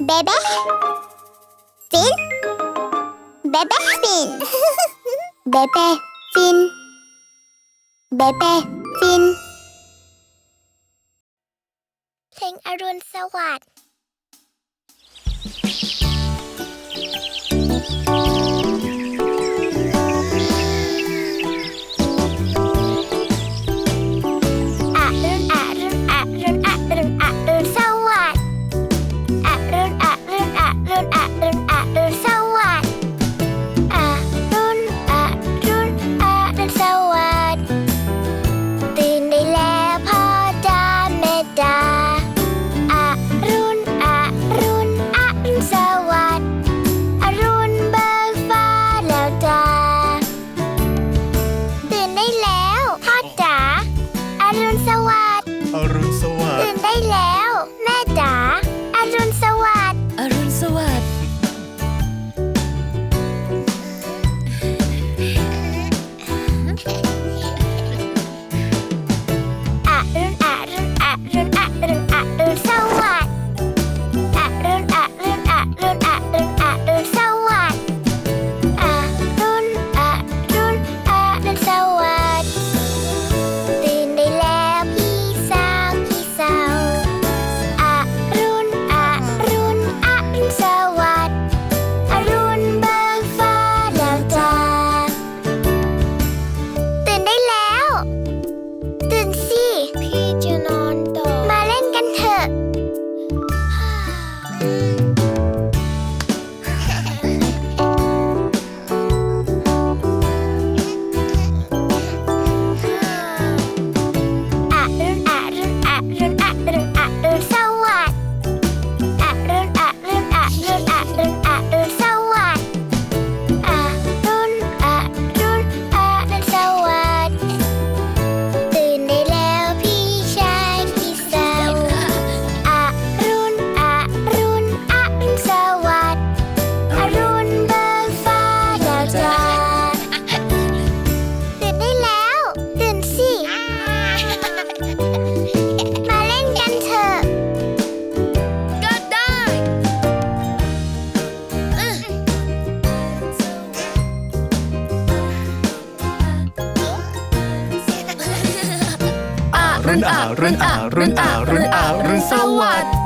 Bebe Fin Bebe Fin Bebe Fin Bebe Fin เพลงอรุณสวัสดิ์ รุ่นอารุ่นอารุ่นอารุ่นอารุ่นสวัสดิ์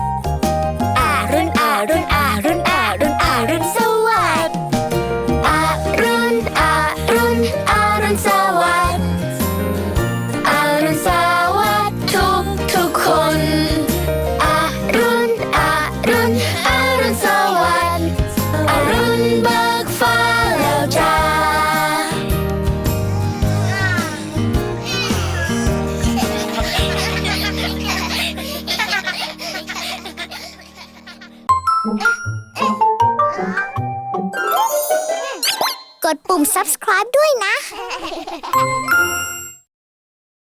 กดปุ่ม subscribe ด้วยนะ